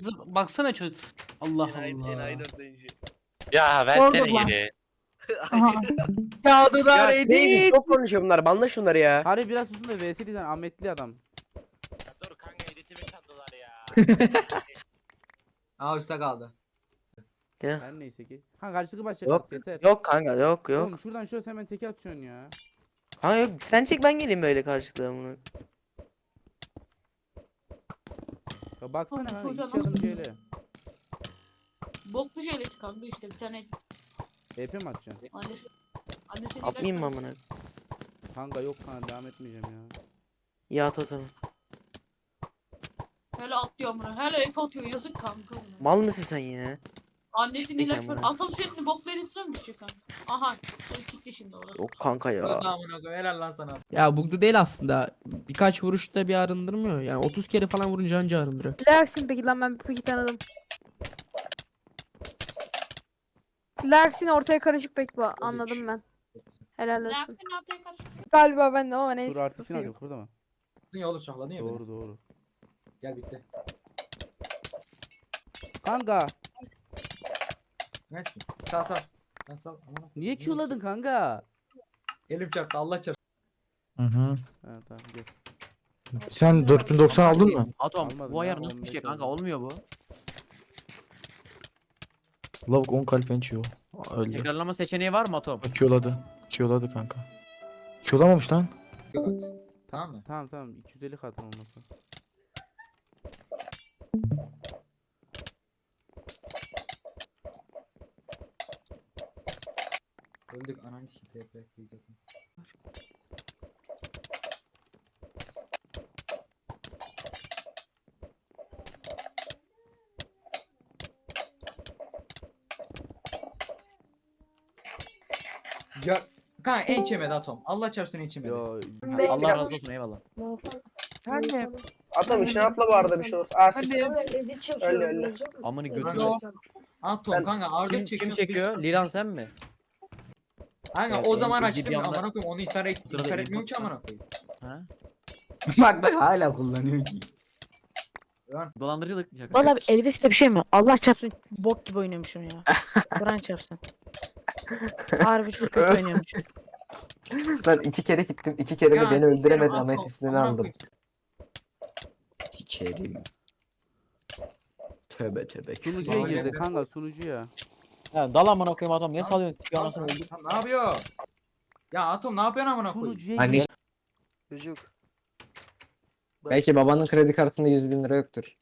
Zı- Baksana çocuk. Allah Enayi, enayi Allah. dördüncü. Ya versene Oldu lan. geri. Ya neydi edit. çok konuşuyor bunlar banla şunları ya. Harbi biraz susun da VS diysen Ahmetli adam. Dur kanka editimi çaldılar ya. Aa üstte kaldı. Her neyse ki. Ha karşılıklı başlayalım. Yok, Yeter. Yok kanka yok yok. Oğlum şuradan şuraya hemen teke atıyorsun ya. Ha yok sen çek ben geleyim böyle karşılıklı bunu. Ya baksana Oğlum, ha çocuğa iki nasıl adım. Boklu jelesi kanka işte bir tane EP mi atacaksın? annesi annesi Atmayayım mı amına? Kanka yok kanka devam etmeyeceğim ya. Ya at o zaman. Hele atlıyor bunu. Hele ip atıyor yazık kanka buna. Mal mısın sen ya? Annesinin Siktir ilaç var. bana. Atam senin boklu elisine mi düşecek kanka? Aha. Seni sikti şimdi orası. Yok kanka ya. Öldü amına koyayım helal lan sana. Ya bug'da değil aslında. Birkaç vuruşta bir arındırmıyor. Yani 30 kere falan vurunca anca arındırıyor. Laxin peki lan ben peki tanıdım. Laxin ortaya karışık pek bu anladım ben. Helal olsun. Reaksiyon ortaya karışık. Galiba ben de ama Dur neyse. artısını susayım. alıyor burada mı? Niye oğlum şahlanıyor ya beni. Doğru doğru. Gel bitti. Kanka Neyse. Sağ sağ. Sen sağ. Niye Q'ladın kanka? Elim çarptı Allah çarptı. Hı hı. Ha tamam gel. Sen 4090 aldın mı? Atom Almadım bu ayar ya, nasıl bir 15 şey kanka olmuyor bu. Lavuk 10 kalp ençiyor. Öldü. Tekrarlama seçeneği var mı Atom? Q'ladı. Q'ladı kanka. Q'lamamış lan. Evet. Tamam mı? Tamam tamam 250 katın olması. Öldük ananı sikeyim TP zaten. Ya kanka en çemedi atom. Allah çarpsın en çemedi. Yo Allah razı olsun eyvallah. Hadi. Atom içine atla bu arada bir şey olur. Aa, siktir. Öyle öyle. Amını götürüyor. Atom Ben- kanka Arda Kim, çekiyor. kim çekiyor? Liran sen mi? Kanka o zaman açtım amına koyayım onu intihar, et, benim etmiyorum ki amına koyayım. Ha? bak bak hala kullanıyor ki. Dolandırıcılık. Şaka. Valla Elvis'te bir şey mi? Allah çarpsın bok gibi oynuyormuşum ya. Kur'an çarpsın. Harbi çok kötü oynuyormuşum. Ben iki kere gittim. iki kere Ya de beni öldüremedi Ahmet ismini aldım. koyayım. Sikerim. Tövbe tövbe. sunucuya girdi kanka sunucuya. Ya dal amına koyayım Atom. Niye salıyorsun? Tipi anasını öldür. lan Ne yapıyor? Ya Atom ne yapıyorsun amına koyayım? Sunucuya Hani. Çocuk. belki babanın kredi kartında 100 bin lira yoktur.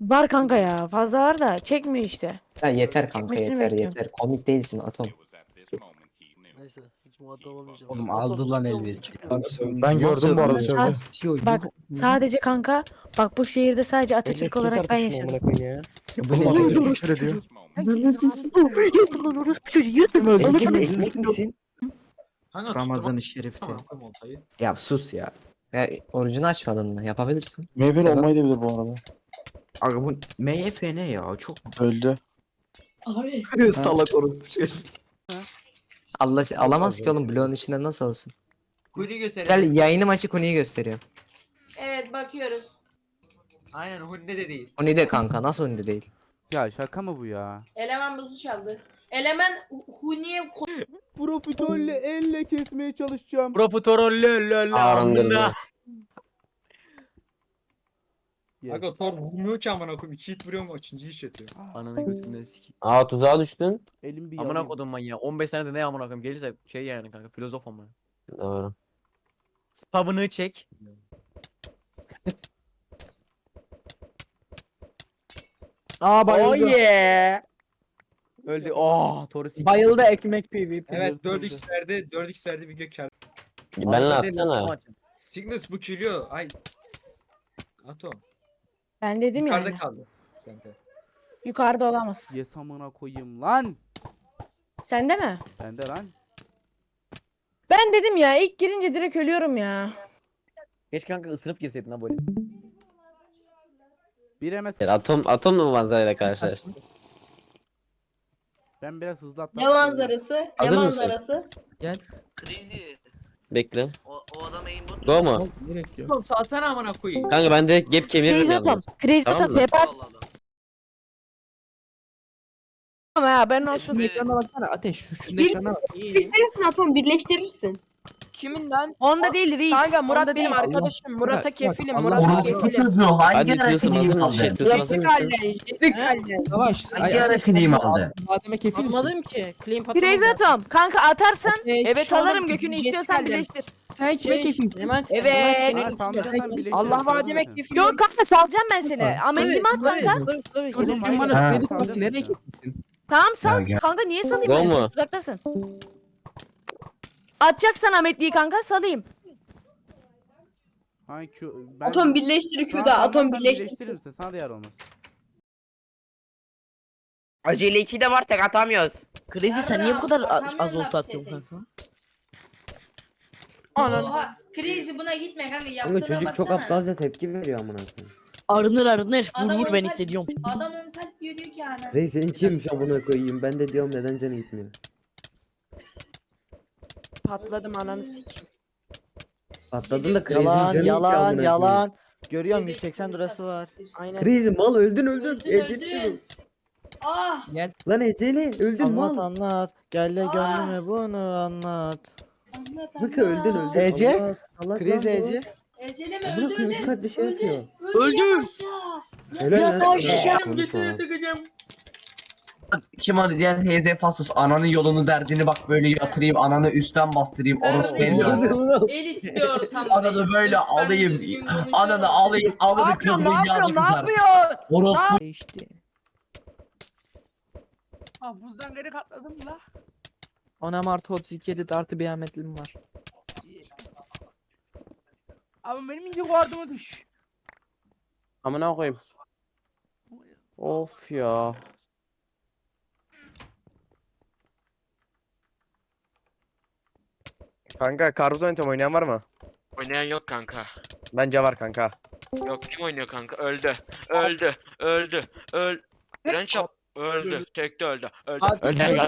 Var kanka ya fazla var da çekmiyor işte. Ya yeter kanka Çekmesini yeter bekliyorum. yeter. Komik değilsin Atom. Neyse hiç muhatap olmayacağım. Oğlum aldı lan susuyor. Ben gördüm bu arada söyledi. Bak sadece kanka bak bu şehirde sadece Atatürk olarak ben yaşadım. Bu ne? Küfür ediyor. Yırtın lan orospu çocuğu yırtın. Kanka Ramazan-ı Şerif'te. Tamam koyayım oltayı. Ya sus ya. Ya orucunu açmadın mı? Yapabilirsin. Meyve Sebep? olmayabilir bu arada. Aga bu MF ne ya? Çok öldü. Abi. Salak orospu çocuğu. Allah alamaz ki oğlum bloğun içinde nasıl alsın? Kuyruğu gösterelim. Gel yayınım açık Huni'yi gösteriyor. Evet bakıyoruz. Aynen Hunde de değil. Huni de kanka nasıl Huni de değil. Ya şaka mı bu ya? Eleman buzu çaldı. Eleman Huniye Profiterole elle kesmeye çalışacağım. Profiterol lol amına. Yes. Kanka Thor vurmuyor ki amına koyayım. İki hit vuruyor mu? Üçüncü iş yatıyor. Ananı götünden sikeyim. Aa tuzağa düştün. Elim bir Amına yalayım. kodum manyağı. 15 senede ne amına koyayım gelirse şey yani kanka filozof amına. Doğru. Spavını çek. Aa Oh yeah. Öldü. Oh, Toru sikeyim. Bayıldı ekmek PvP. Evet 4x verdi. 4x verdi video kar. Benle atsana. Cygnus bu kiliyor. Ay. Atom. Ben dedim ya. Yukarıda hani, kaldı. Sende. Yukarıda olamaz. Yes amına koyayım lan. Sende mi? Bende lan. Ben dedim ya ilk girince direkt ölüyorum ya. Geç kanka ısınıp girseydin ha böyle. Bir MS. Atom atom mu manzarayla karşılaştın? Ben biraz hızlı atlamak Ne istiyorum. manzarası? Ne Hazır mısın? manzarası? Crazy. Bekle. O, o adam aimbot. Go mu? Ne bekliyor? Oğlum salsana amına koyayım. Kanka ben de gap kemiririm Crazy yalnız. Atom. Crazy Tamam Atom mı? At. Allah Allah. Ama ya ben olsun. Şunun ekrana baksana Ateş. Şu, şunun Bir- ekrana bak. Birleştirirsin Atom birleştirirsin. Kimin lan? Onda değil reis. Kanka Murat onda benim değil. arkadaşım. Murat'a kefilim. Allah Murat'a Allah. kefilim. Hadi tılsım hazır al. Şey tılsım hazır mısın? halle. Jesik halle. Savaş. Hangi ara klima aldı? Adem'e kefil misin? Anlamadım ki. Clean Reis patladı. atom. Kanka atarsan evet anda alırım gökünü Jessica istiyorsan ile- birleştir. Sen kime kefilsin? Hemen Evet. Ha, Evet. sandırırsan birleştir. Allah Tamam vademe kefilim. Yok kanka salacağım ben seni. Ameliyim at kanka. tabii. Oğlum, Çocuk hayır. bana Ha. kredi kartı nereye kefilsin? Tamam sal. Ya gel. Kanka niye salayım ben seni? mu? Uzaktasın. Atacaksan Ahmetli'yi kanka salayım. Hangi Q... Ben... Atom birleştir Q'da sen atom bana birleştir. birleştirir misin? Sana da yar olmaz. Acele 2 de var tek atamıyoruz. Crazy sen niye bu kadar az, az atıyorsun tek. kanka? Oha. Crazy buna gitme kanka yaptığına baksana. tepki veriyor amına koyayım. Arınır arınır. Vur Adam vur ben hissediyorum. Adam on kalp diyor ki ana. Reis senin kimmiş amına koyayım? Ben de diyorum neden canı gitmiyor. Patladım ananı sikeyim. Patladın da canı Yalan gitti yalan yalan. Görüyorum Yedi 180 kurt lirası var. Aynen. Crazy mal öldün öldün. Öldün Eceli öldün. Ah. Lan Eceli öldün Anlat mal. anlat. Gel de gönlüme bunu anlat. Anlat Hıkı öldün anlat. öldün. Ece? Allah, salak Kriz lan. Ece. Ecele mi Amına öldü koyayım üç öldü. kalpli şey Öldü. atıyor. Öldüm. aşağı. Helal lan. Kim o diyen HZ faslıs ananın yolunu derdini bak böyle yatırayım ananı üstten bastırayım orospu Kardeşim. evladı. Elit bir ortam. Ananı böyle alayım. Ananı alayım yapıyorsun? yağını Ne kızar. yapıyorsun? Orospu Değişti. Ah buzdan geri katladım la. Ona artı 32 edit artı bir Ahmetlim var. Abi benim iyice guardıma düş. Amına koyayım. Of ya. Kanka karpuz oynatam oynayan var mı? Oynayan yok kanka. Bence var kanka. Yok kim oynuyor kanka? Öldü. Öldü. Öldü. Öl. Yap. Öldü. Tekte öldü. Öldü. Öldü.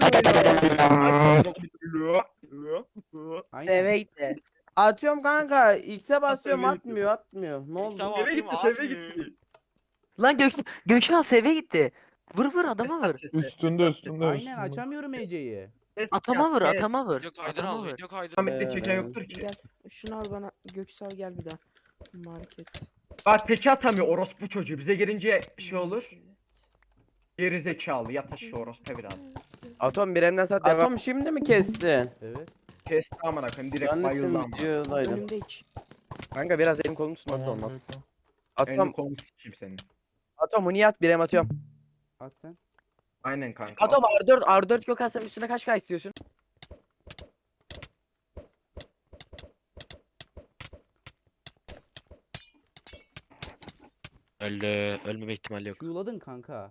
Aynen. gitti. Atıyorum kanka. X'e basıyorum Seve atmıyor atmıyor. Ne oldu? Seve gitti. Seve gitti. Lan Gök Gökhan seve gitti. Vur vur adama vur. Üstünde üstünde Aynen açamıyorum Ece'yi. Atama vur atama vur. Aydın Atama al. vur. Yok Aydın. Ee, Gel. Şunu al bana. Göksal gel bir daha. Market. Bak teki atamıyor orospu çocuğu. Bize gelince şey olur. Geri zekalı yat aşağı orospu biraz. Atom bir emden sat Atom şimdi mi kestin? Evet. Kesti amına koyayım direkt bayıldı Zannettim ama. videodaydım. Önümde hiç. Kanka biraz elim kolum tutmazsa olmaz. Elini Atom, kolunu sikeyim senin. Atom bunu at bir em atıyorum. At sen. Aynen kanka. Atom R4 R4 yok alsam üstüne kaç K istiyorsun? Öldü. Ölmeme ihtimali yok. Q'ladın kanka.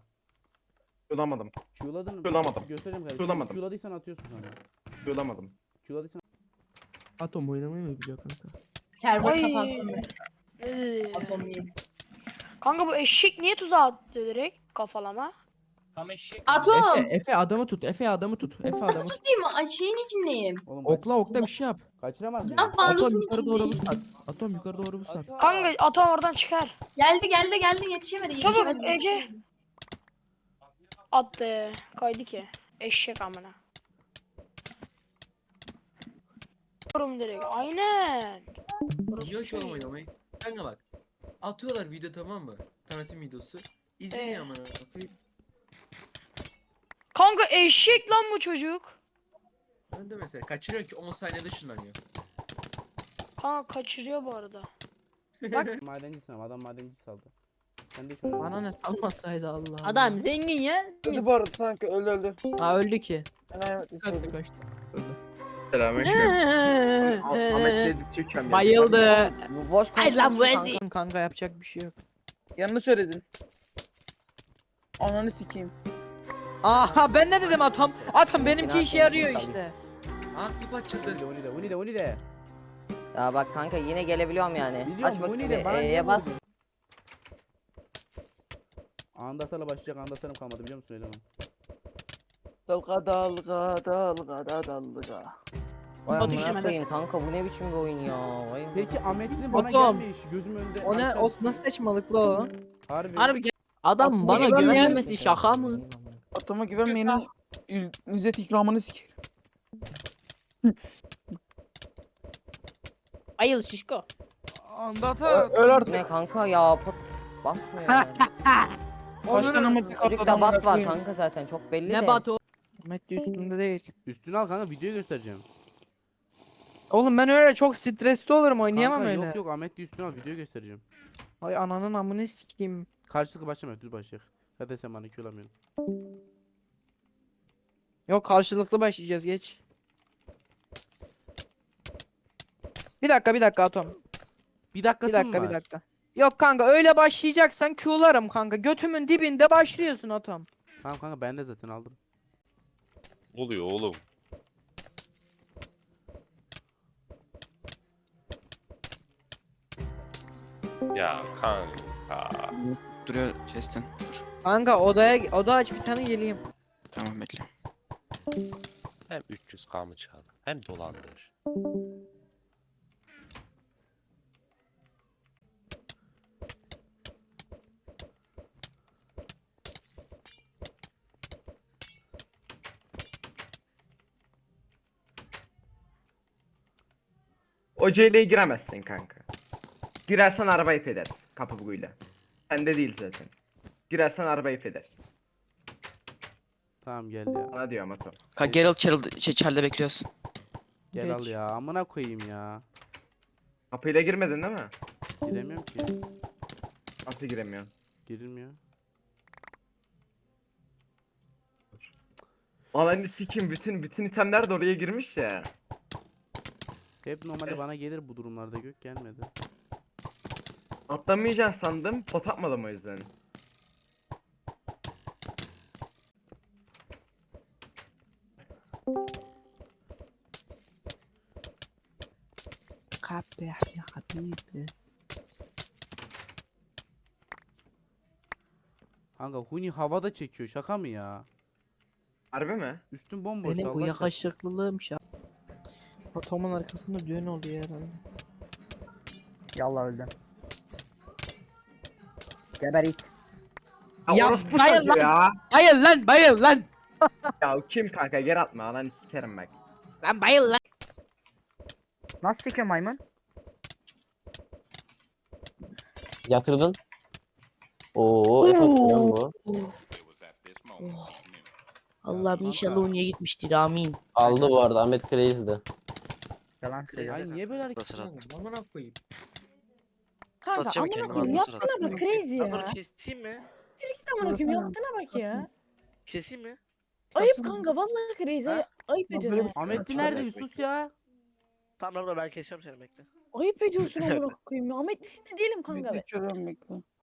Bulamadım. Q'ladın. Q'lamadım. Göstereyim kardeşim. Q'lamadım. Q'ladıysan atıyorsun sonra. Bulamadım. Q'ladıysan Atom oynamayı mı biliyor kanka? Server Ay. kapansın be. Atom yedi. Kanka bu eşek niye tuzağa attı direkt kafalama? Tam eşek. Atom. Efe, Efe adamı tut. Efe adamı tut. Efe adamı tut. Tutayım? Ay, Şeyin içindeyim. Oğlum Okla okla bir şey yap. kaçıramaz mıyım? Lan Atom fanusun yukarı doğru içindeyim. vur sat. Atom yukarı doğru vur sat. Kanka atom oradan çıkar. Geldi geldi geldi yetişemedi. Çabuk, yetişemedi, Ece. yetişemedi. Attı. Kaydı ki. Eşek amına. Vurum direkt. Aynen. Niye şu an oynamayı? Kanka bak. Atıyorlar video tamam mı? Tanıtım videosu. İzleyin Ee. ama. Kanka eşek lan bu çocuk. Ben de mesela kaçırıyor ki 10 saniyede ışınlanıyor. Kanka kaçırıyor bu arada. Madencisin ama adam madenci saldı. Sen de hiç. Bana ne salmasaydı Allah. Adam zengin ya. Öldü bu arada sanki öldü öldü. Ha öldü ki. Kaçtı kaçtı. Selamünaleyküm. Ahmet Cedid çekiyorum. ya. Bayıldı. Bu boş Ay lan bu konuşuyorsun ezi. kanka. Kanka yapacak bir şey yok. Yanlış söyledin. Ananı sikeyim. Aha ben ne dedim atom? Atom benimki işe yarıyor işte. İp açıldı. Uni de uni de uni de. Ya bak kanka yine gelebiliyorum yani. Biliyorum uni de bana niye E'ye bas. vurdun? Andasala başlayacak andasarım kalmadı biliyor musun eleman? Dalga dalga dalga da dalga. Vay O düşme amına koyayım kanka bu ne biçim bir oyun ya. Vay Peki Ahmet'in bana Atom. gelmiş gözüm önünde. O ne? O nasıl saçmalıklı o? Harbi. Harbi gel. Adam bana güvenmemesi şaka mı? Atoma güvenmeyin. İl- İzzet ikramını sikerim. Ayıl şişko. Anlatan. Öl artık. Ne kanka ya pot basmıyor yani. Kaç tane mat Çocukta bat var kanka zaten çok belli de. Ne batı Ahmet de üstünde değil. Üstünü al kanka video göstereceğim. Oğlum ben öyle çok stresli olurum oynayamam Kanka, öyle. Yok yok Ahmet de üstünü al video göstereceğim. Ay ananın amını sikeyim. Karşılıklı başlamak düz başlayalım. Zaten sen bana Q olamıyorsun. Yok karşılıklı başlayacağız geç. Bir dakika bir dakika Atom. Bir dakikası Bir dakika bir dakika. Yok kanka öyle başlayacaksan Q'larım kanka. Götümün dibinde başlıyorsun Atom. Tamam kanka ben de zaten aldım. oluyor oğlum? Ya kanka. Duruyor sesten. Kanka odaya oda aç bir tane geleyim. Tamam bekle. Hem 300k mı çal hem dolandır. O CL'ye giremezsin kanka. Girersen arabayı federsin kapı buguyla. Sende değil zaten. Girersen arabayı federsin. Tamam gel ya. Sana diyorum Atom. Kanka Geralt Charles, şey, Charles'de bekliyorsun. Gel al ya. Amına koyayım ya. Kapıyla girmedin değil mi? Giremiyorum ki. Nasıl giremiyorsun? Girilmiyor. Ananı sikim bütün bütün itemler de oraya girmiş ya. Hep normalde bana gelir bu durumlarda gök gelmedi. Atlamayacaksın sandım. Pot atmadım o yüzden. Kapı ya habibi. Kanka Huni havada çekiyor şaka mı ya? Harbi mi? Üstün bomboş Benim bu Allah çarpsın. yakışıklılığım şa. Atom'un arkasında düğün oluyor herhalde. Yallah öldü. Geber it. Ya, Ya orospu bayıl çocuğu lan! ya. Bayıl lan bayıl lan! Ya kim kanka geri atma ananı sikerim bak. Lan bayıl lan! Nasıl sikiyor maymun? Yatırdın. Oo, Oo. Allah'ım inşallah Unya'ya gitmiştir amin. Aldı bu arada Ahmet Crazy'di. Yalan söylüyor. Ay niye böyle hareket attım? Amına koyayım. Kanka Atacağım amına kendimi, koyayım nasıl yaptığına bak crazy ya. keseyim mi? Amına koyayım yaptığına bak ya. Keseyim mi? Ayıp kanka vallahi crazy. Ha? Ayıp ediyorsun. Ahmetli nerede Yusuf ya? Tamam abla ben kesiyorum seni bekle. Ayıp ediyorsun amına koyayım ya. Ahmetlisin de değilim kanka be. Bekle bekle.